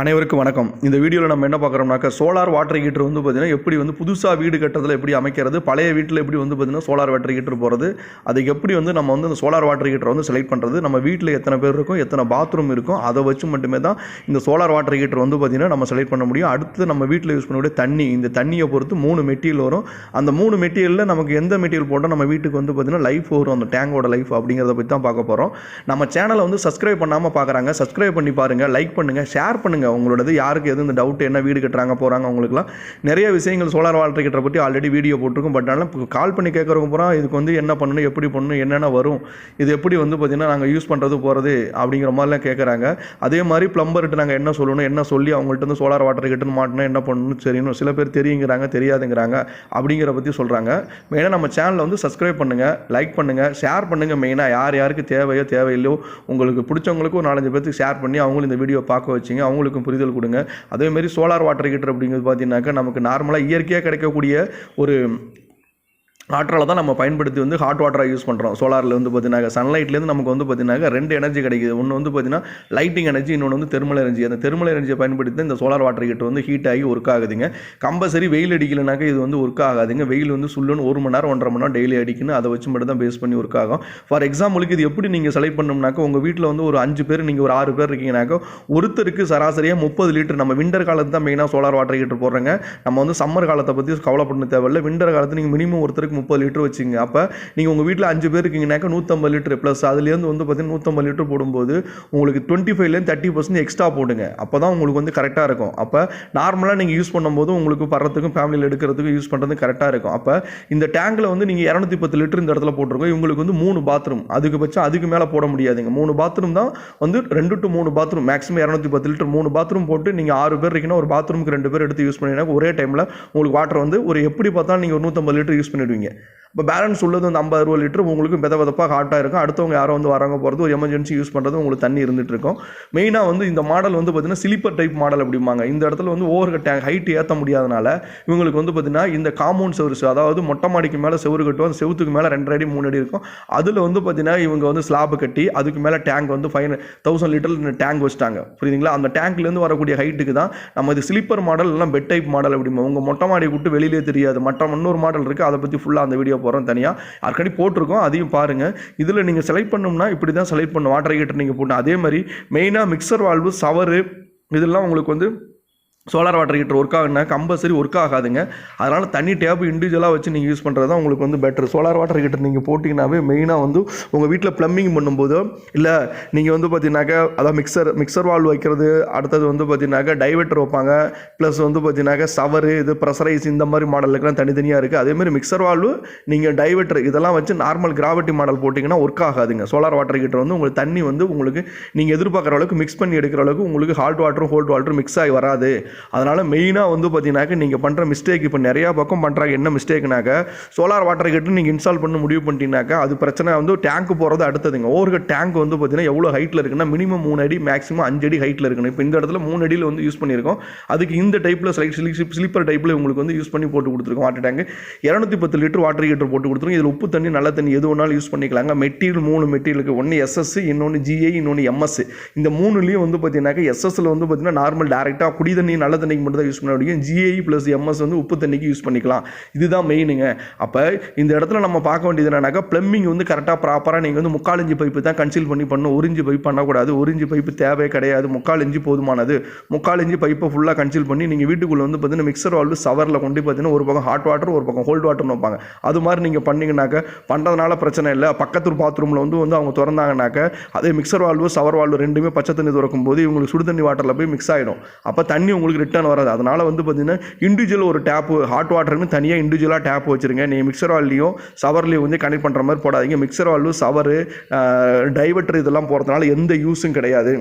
அனைவருக்கும் வணக்கம். இந்த வீடியோவில் நம்ம என்ன பார்க்குறோம்னாக்க சோலார் வாட்டர் ஹீட்டர் வந்து பார்த்தீங்கன்னா எப்படி வந்து புதுசாக வீடு கட்டுறதுல எப்படி அமைக்கிறது பழைய வீட்டில் எப்படி வந்து பார்த்தீங்கன்னா சோலார் வாட்டர் ஹீட்டர் போகிறது அதுக்கு எப்படி வந்து நம்ம வந்து இந்த சோலார் வாட்டர் ஹீட்டர் வந்து செலக்ட் பண்ணுறது நம்ம வீட்டில் எத்தனை பேர் இருக்கும் எத்தனை பாத்ரூம் இருக்கும் அதை வச்சு மட்டுமே தான் இந்த சோலார் வாட்டர் ஹீட்டர் வந்து பார்த்தீங்கன்னா நம்ம செலக்ட் பண்ண முடியும். அடுத்து நம்ம வீட்டில் யூஸ் பண்ணக்கூடிய தண்ணி இந்த தண்ணியை பொறுத்து மூணு மெட்டீரியல் வரும். அந்த மூணு மெட்டீரியலில் நமக்கு எந்த மெட்டீரியல் போட்டால் நம்ம வீட்டுக்கு வந்து பார்த்திங்கன்னா லைஃப் வரும் அந்த டேங்கோட லைஃப் அப்படிங்கிறத பற்றி தான் பார்க்க போகிறோம் நம்ம சேனலை வந்து சப்ஸ்கிரைப் பண்ணாமல் பார்க்குறாங்க சப்ஸ்கிரைப் பண்ணி பாருங்கள் லைக் பண்ணுங்கள் ஷேர் பண்ணுங்கள் உங்களோடது யாருக்கு எது இந்த டவுட் என்ன வீடு கட்டுறாங்க போகிறாங்க அவங்களுக்குலாம் நிறைய விஷயங்கள் சோலார் வாட்டர் கிட்ட பற்றி ஆல்ரெடி வீடியோ போட்டிருக்கும். பட் ஆனால் இப்போ கால் பண்ணி கேட்குறவங்க பூரா இதுக்கு வந்து என்ன பண்ணணும் எப்படி பண்ணணும் என்னென்ன வரும் இது எப்படி வந்து பார்த்திங்கன்னா நாங்கள் யூஸ் பண்ணுறது போகிறது அப்படிங்கிற மாதிரிலாம் கேட்குறாங்க. அதே மாதிரி பிளம்பர்கிட்ட நாங்கள் என்ன சொல்லணும் என்ன சொல்லி அவங்கள்ட்ட வந்து சோலார் வாட்டர் ஹீட்டர்னு மாட்டணும் என்ன பண்ணணும் தெரியணும். சில பேர் தெரியுங்கிறாங்க தெரியாதுங்கிறாங்க அப்படிங்கிற பற்றி சொல்கிறாங்க மெயினாக நம்ம சேனலை வந்து சப்ஸ்கிரைப் பண்ணுங்கள் லைக் பண்ணுங்கள் ஷேர் பண்ணுங்கள் மெயினாக யார் யாருக்கு தேவையோ தேவையில்லையோ உங்களுக்கு பிடிச்சவங்களுக்கு ஒரு நாலஞ்சு பேருக்கு ஷேர் பண்ணி அவங்களும் இந்த வீடியோ பார்க்க வச்சிங்க. அவங்களுக்கும் புரிதல் கொடுங்க. அதேமாரி சோலார் வாட்டர் ஹீட்டர் அப்படிங்கிறது பார்த்தீங்கன்னாக்கா நமக்கு நார்மலாக இயற்கையாக கிடைக்கக்கூடிய ஒரு ஆற்றலை தான் நம்ம பயன்படுத்தி வந்து ஹாட் வாட்டராக யூஸ் பண்ணுறோம் சோலாரில் வந்து பார்த்தீங்கன்னா சன்லைட்லேருந்து நமக்கு வந்து பார்த்தீங்கன்னா ரெண்டு எனர்ஜி கிடைக்குது. ஒன்று வந்து பார்த்தீங்கன்னா லைட்டிங் எனர்ஜி இன்னொன்று வந்து தெர்மல் எனர்ஜி அந்த தெர்மல் எனர்ஜியை பயன்படுத்தி தான் இந்த சோலார் வாட்டர் கிட்ட வந்து ஹீட் ஆகி ஒர்க் ஆகுதுங்க. கம்பல்சரி வெயில் அடிக்கலைனாக்கா இது வந்து ஒர்க் ஆகாதுங்க. வெயில் வந்து சுல்லுன்னு ஒரு மணி நேரம் ஒன்றரை மணி நேரம் டெய்லி அடிக்கணும் அதை வச்சு மட்டும் தான் பேஸ் பண்ணி ஒர்க் ஆகும். ஃபார் எக்ஸாம்பிளுக்கு இது எப்படி நீங்கள் செலக்ட் பண்ணோம்னாக்கா உங்கள் வீட்டில் வந்து ஒரு அஞ்சு பேர் நீங்கள் ஒரு ஆறு பேர் இருக்கீங்கனாக்கா ஒருத்தருக்கு சராசரியாக முப்பது லிட்டர் நம்ம விண்டர் காலத்து தான் மெயினாக சோலார் வாட்டர் ஹீட்டர் போடுறோங்க. நம்ம வந்து சம்மர் காலத்தை பற்றி கவலைப்பட தேவையில்லை. விண்டர் காலத்தில் நீங்கள் மினிமம் ஒருத்தருக்கு முப்பது லிட்டர் வச்சுங்க. அப்போ நீங்கள் உங்கள் வீட்டில் அஞ்சு பேர் இருக்கீங்கனாக்கா நூற்றம்பது லிட்டர் ப்ளஸ் அதுலேருந்து வந்து பார்த்தீங்கன்னா நூற்றம்பது லிட்டர் போடும்போது உங்களுக்கு டுவெண்ட்டி ஃபைவ்லேருந்து தேர்ட்டி பர்சன்ட் எக்ஸ்ட்ரா போடுங்க. அப்போ தான் உங்களுக்கு வந்து கரெக்டாக இருக்கும். அப்போ நார்மலாக நீங்கள் யூஸ் பண்ணும்போது உங்களுக்கு வர்றதுக்கும் ஃபேமிலியில் எடுக்கிறதுக்கும் யூஸ் பண்ணுறது கரெக்டாக இருக்கும். அப்போ இந்த டேங்கில் வந்து நீங்கள் இரநூத்தி பத்து லிட்டர் இந்த இடத்துல போட்டிருக்கோம். இவங்களுக்கு வந்து மூணு பாத்ரூம் அதுக்குபட்சம் அதுக்கு மேலே போட முடியாதுங்க. மூணு பாத்ரூம் தான் வந்து ரெண்டு டு மூணு பாத்ரூம் மேக்ஸிமம் இரநூத்தி பத்து லிட்டர் மூணு பாத்ரூம் போட்டு நீங்கள் ஆறு பேர் இருக்கீங்கன்னா ஒரு பாத்ரூமுக்கு ரெண்டு பேர் எடுத்து யூஸ் பண்ணிங்கன்னா ஒரே டைமில் உங்களுக்கு வாட்டர் வந்து ஒரு எப்படி பார்த்தாலும் நீங்கள் ஒரு நூற்றம்பது லிட்டர் யூஸ் பண்ணிடுவீங்க. doing it. இப்போ பேலன்ஸ் உள்ளது வந்து ஐம்பது அறுபது லிட்டர் உங்களுக்கு வித விதப்பாக ஹாட்டாக இருக்கும். அடுத்தவங்க யாரோ வந்து வராங்க போகிறது ஒரு எமர்ஜென்சி யூஸ் பண்ணுறது உங்களுக்கு தண்ணி இருந்துட்டு இருக்கும். மெயினாக வந்து இந்த மாடல் வந்து பார்த்தீங்கன்னா ஸ்லீப்பர் டைப் மாடல் அப்படிம்பாங்க. இந்த இடத்துல வந்து ஓவர் டேங்க் ஹைட் ஏற்ற முடியாதனால இவங்களுக்கு வந்து பார்த்தீங்கன்னா இந்த காம்பவுண்ட் செவரு அதாவது மொட்டை மாடிக்கு மேலே செவரு கட்டும் அந்த செவத்துக்கு மேலே ரெண்டரை அடி மூணு அடி இருக்கும். அதில் வந்து பார்த்தீங்கன்னா இவங்க வந்து ஸ்லாப் கட்டி அதுக்கு மேலே டேங்க் வந்து ஃபைவ் தௌசண்ட் லிட்டர் டேங்க் வச்சுட்டாங்க. புரியுதுங்களா? அந்த டேங்க்லேருந்து வரக்கூடிய ஹைட்டுக்கு தான் நம்ம இது ஸ்லீப்பர் மாடல் எல்லாம் பெட் டைப் மாடல் அப்படிமா உங்கள் மொட்டை மாடி விட்டு வெளியிலே தெரியாது. மற்ற இன்னொரு மாடல் இருக்குது அதை பற்றி ஃபுல்லாக அந்த வீடியோ போகிறோம் தனியாக ஆல்ரெடி போட்டிருக்கோம். அதையும் பாருங்கள் இதில் நீங்கள் செலக்ட் பண்ணோம்னா இப்படி தான் செலக்ட் பண்ணணும். வாட்டர் ஹீட்டர் நீங்கள் போடணும். அதே மாதிரி மெயினாக மிக்சர் வால்வு சவரு இதெல்லாம் உங்களுக்கு வந்து சோலார் வாட்டர் ஹீட்டர் ஒர்க் ஆகுனா கம்பல்சரி ஒர்க் ஆகாதுங்க. அதனால் தண்ணி டேப் இண்டிவிஜுவலாக வச்சு நீங்கள் யூஸ் பண்ணுறது தான் உங்களுக்கு வந்து பெட்டர் சோலார் வாட்டர் ஹீட்டர் நீங்கள் போட்டிங்கனாவே மெயினாக வந்து உங்கள் வீட்டில் ப்ளம்பிங் பண்ணும்போதோ இல்லை நீங்கள் வந்து பார்த்தீங்கன்னாக்கா அதான் மிக்சர் மிக்சர் வால்வ் வைக்கிறது அடுத்தது வந்து பார்த்தீங்கன்னாக்கா டைவெட்டர் வைப்பாங்க. ப்ளஸ் வந்து பார்த்தீங்கன்னாக்கா சவரு இது ப்ரெஷரைஸ் இந்த மாதிரி மாடலுக்குலாம் தனித்தனியாக இருக்குது அதேமாதிரி மிக்சர் வால்வு நீங்கள் டைவெட்டர் இதெல்லாம் வச்சு நார்மல் கிராவிட்டி மாடல் போட்டிங்கன்னா ஒர்க் ஆகாதுங்க. சோலார் வாட்டர் ஹீட்டர் வந்து உங்களுக்கு தண்ணி வந்து உங்களுக்கு நீங்கள் எதிர்பார்க்குற அளவுக்கு மிக்ஸ் பண்ணி எடுக்கிற அளவுக்கு உங்களுக்கு ஹாட் வாட்டரும் ஹோல்ட் வாட்டரும் மிக்ஸ் ஆகி வராது. அதனால் மெயினாக வந்து பார்த்தீங்கன்னாக்க நீங்கள் பண்ணுற மிஸ்டேக் இப்போ நிறையா பக்கம் பண்ணுறாங்க என்ன மிஸ்டேக்னாக்க சோலார் வாட்டர் கேட்டு நீங்கள் இன்ஸ்டால் பண்ண முடிவு பண்ணிட்டீங்கன்னாக்கா அது பிரச்சனை வந்து டேங்க் போகிறது அடுத்ததுங்க. ஓவர் டேங்க் வந்து பார்த்தீங்கன்னா எவ்வளோ ஹைட்டில் இருக்குன்னா மினிமம் மூணு அடி மேக்ஸிமம் அஞ்சு அடி ஹைட்டில் இருக்கணும். இப்போ இந்த இடத்துல மூணு அடியில் வந்து யூஸ் பண்ணியிருக்கோம். அதுக்கு இந்த டைப்பில் ஸ்லைட் ஸ்லீப்பர் டைப்பில் உங்களுக்கு வந்து யூஸ் பண்ணி போட்டு கொடுத்துருக்கோம். வாட்டர் டேங்க் இரநூத்தி பத்து லிட்டர் வாட்டர் ஹீட்டர் போட்டு கொடுத்துருக்கோம். இதில் உப்பு தண்ணி நல்ல தண்ணி எது வேணாலும் யூஸ் பண்ணிக்கலாங்க. மெட்டீரியல் மூணு மெட்டீரியலுக்கு ஒன்று எஸ்எஸ் இன்னொன்று ஜிஐ இன்னொன்று எம்எஸ் இந்த மூணுலேயும் வந்து பார்த்தீங்கன்னாக்கா எஸ்எஸ்ல வந்து பார்த்தீங்கன்னா நார்மல் டேரெக்டாக குடி தண்ணி நல்ல தண்ணிக்கு மட்டும் தான் யூஸ் பண்ண முடியும். ஜிஐ ப்ளஸ் எம்எஸ் வந்து உப்பு தண்ணிக்கு யூஸ் பண்ணிக்கலாம். இதுதான் மெயினுங்க அப்போ இந்த இடத்துல நம்ம பார்க்க வேண்டியது என்னன்னாக்கா ப்ளம்பிங் வந்து கரெக்டாக ப்ராப்பராக நீங்கள் வந்து முக்கால் இஞ்சி பைப்பு தான் கன்சீல் பண்ணி பண்ணணும். ஒரு இஞ்சி பைப் பண்ணக்கூடாது. ஒரு இஞ்சி பைப்பு தேவை கிடையாது. முக்கால் இஞ்சி போதுமானது. முக்கால் இஞ்சி பைப்பை ஃபுல்லாக கன்சீல் பண்ணி நீங்கள் வீட்டுக்குள்ளே வந்து பார்த்தீங்கன்னா மிக்சர் வால்வு சவரில் கொண்டு பார்த்தீங்கன்னா ஒரு பக்கம் ஹாட் வாட்டர் ஒரு பக்கம் ஹோல்ட் வாட்டர்னு வைப்பாங்க. அது மாதிரி நீங்கள் பண்ணீங்கன்னாக்க பண்ணுறதுனால பிரச்சனை இல்லை. பக்கத்து பாத்ரூமில் வந்து வந்து அவங்க திறந்தாங்கனாக்க அதே மிக்சர் வால்வு சவர் வால்வு ரெண்டுமே பச்சை தண்ணி திறக்கும் போது இவங்களுக்கு சுடு தண்ணி வாட்டரில் போய் மிக்ஸ் ஆகிடும் அப்போ தண்ணி உங்களுக்கு ரிட்டர்ன் வராது. அதனால் வந்து பார்த்தீங்கன்னா இண்டிவிஜுவல் ஒரு டேப்பு ஹாட் வாட்டர்னு தனியாக இண்டிவிஜுவலாக டேப் வச்சுருங்க. நீங்கள் மிக்சர் வால்லையும் சவர்லையும் வந்து கனெக்ட் பண்ணுற மாதிரி போடாதீங்க. மிக்சர் வால்வு சவரு டைவர்டர் இதெல்லாம் போகிறதுனால எந்த யூஸும் கிடையாது.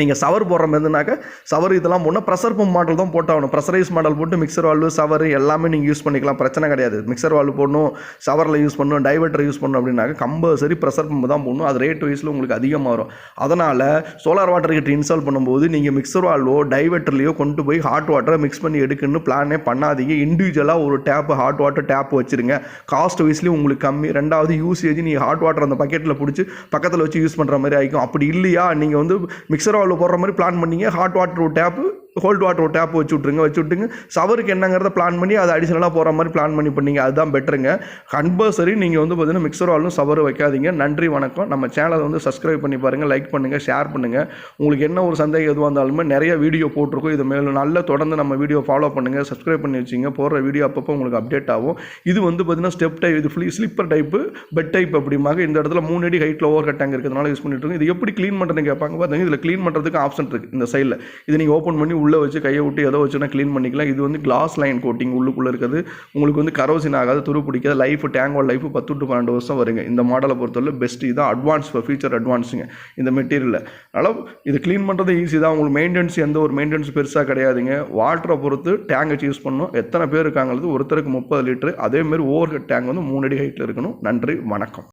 நீங்கள் சவர் போடுற மாதிரினாக்கா சவர் இதெல்லாம் போனால் ப்ரெஷர் பம்ப் மாடல் தான் போட்டாகணும். ப்ரெஷரைஸ் மாடல் போட்டு மிக்சர் வால்வு சவர் எல்லாமே நீங்கள் யூஸ் பண்ணிக்கலாம். பிரச்சனை கிடையாது. மிக்சர் வால்வு போடணும் சவரில் யூஸ் பண்ணணும் டைவர்ட்டர் யூஸ் பண்ணணும் அப்படின்னாக்க கம்பல்சரி ப்ரெஷர் பம்ப் தான் போடணும். அது ரேட் வைஸில் உங்களுக்கு அதிகமாக வரும். அதனால் சோலார் வாட்டர் கிட்ட இன்ஸ்டால் பண்ணும்போது நீங்கள் மிக்சர் வால்வோ டைவர்ட்டர்லையோ கொண்டு போய் ஹாட் வாட்டரை மிக்ஸ் பண்ணி எடுக்கணும்னு பிளானே பண்ணாதீங்க. இண்டிவிஜுவலாக ஒரு டேப் ஹாட் வாட்டர் டேப் வச்சுருங்க. காஸ்ட் வைஸ்லேயும் உங்களுக்கு கம்மி. ரெண்டாவது யூசேஜ் நீங்கள் ஹாட் வாட்டர் அந்த பக்கெட்டில் பிடிச்சி பக்கத்தில் வச்சு யூஸ் பண்ணுற மாதிரி ஆகிக்கும் அப்படி இல்லையா? நீங்கள் வந்து மிக்சர் வால்வில் போடுற மாதிரி பிளான் பண்ணிங்க. Hot water tap cold water ஒரு டேப் வச்சு விட்ருங்க வச்சு விட்டுங்க சவருக்கு என்னங்கிறத பிளான் பண்ணி அதை அடிஷனலாக போகிற மாதிரி பிளான் பண்ணி பண்ணிங்க. அதுதான் பெட்டருங்க கம்பல்சரி நீங்கள் வந்து பார்த்தீங்கன்னா மிக்சர் வால்லும் சவர் வைக்காதீங்க. நன்றி வணக்கம். நம்ம சேனலை வந்து சப்ஸ்கிரைப் பண்ணி பாருங்கள் லைக் பண்ணுங்கள் ஷேர் பண்ணுங்கள் உங்களுக்கு என்ன ஒரு சந்தேகம் எதுவாக இருந்தாலுமே நிறைய வீடியோ போட்டிருக்கோம். இது மேலும் நல்ல தொடர்ந்து நம்ம வீடியோ ஃபாலோ பண்ணுங்கள் சப்ஸ்கிரைப் பண்ணி வச்சிங்க. போடுற வீடியோ அப்பப்போ உங்களுக்கு அப்டேட் ஆகும். இது வந்து பார்த்தீங்கன்னா ஸ்டெப் டைப் இது ஃப்ளீ ஸ்லிப்பர் டைப்பு பெட் டைப் அப்படிமாக இந்த இடத்துல மூணு அடி ஹைட்டில் ஓவர் கட்டாங்க இருக்கிறதுனால யூஸ் பண்ணிட்டு இருக்கோம். இது எப்படி க்ளீன் பண்ணுறதுன்னு கேட்பாங்க. பார்த்தீங்கன்னா இதில் க்ளீன் பண்ணுறதுக்கு ஆப்ஷன் இருக்குது இந்த சைடில் இது நீங்கள் ஓப்பன் பண்ணி உள்ளே வச்சு கையை விட்டு எதோ வச்சுனா க்ளீன் பண்ணிக்கலாம். இது வந்து கிளாஸ் லைன் கோட்டிங் உள்ளுக்குள்ளே இருக்குது. உங்களுக்கு வந்து கரோசின் ஆகாது துரு பிடிக்காது. லைஃப் டேங்கோட லைஃப் பத்து டு பன்னெண்டு வருஷம் வருங்க. இந்த மாடலை பொறுத்தவரை பெஸ்ட் இதுதான். அட்வான்ஸ் ஃபீச்சர் அட்வான்ஸுங்க இந்த மெட்டீரியலில் அதனால் இது க்ளீன் பண்ணுறது ஈஸி தான். உங்களுக்கு மெயின்டெனன்ஸ் எந்த ஒரு மெயின்டெனன்ஸ் பெருசாக கிடையாதுங்க. வாட்டரை பொறுத்து டேங்கை யூஸ் பண்ணணும். எத்தனை பேர் இருக்காங்கிறது ஒருத்தருக்கு முப்பது லிட்டரு அதேமாரி ஓவர் ஹெட் டேங்க் வந்து மூணு அடி ஹைட்டில் இருக்கணும். நன்றி வணக்கம்.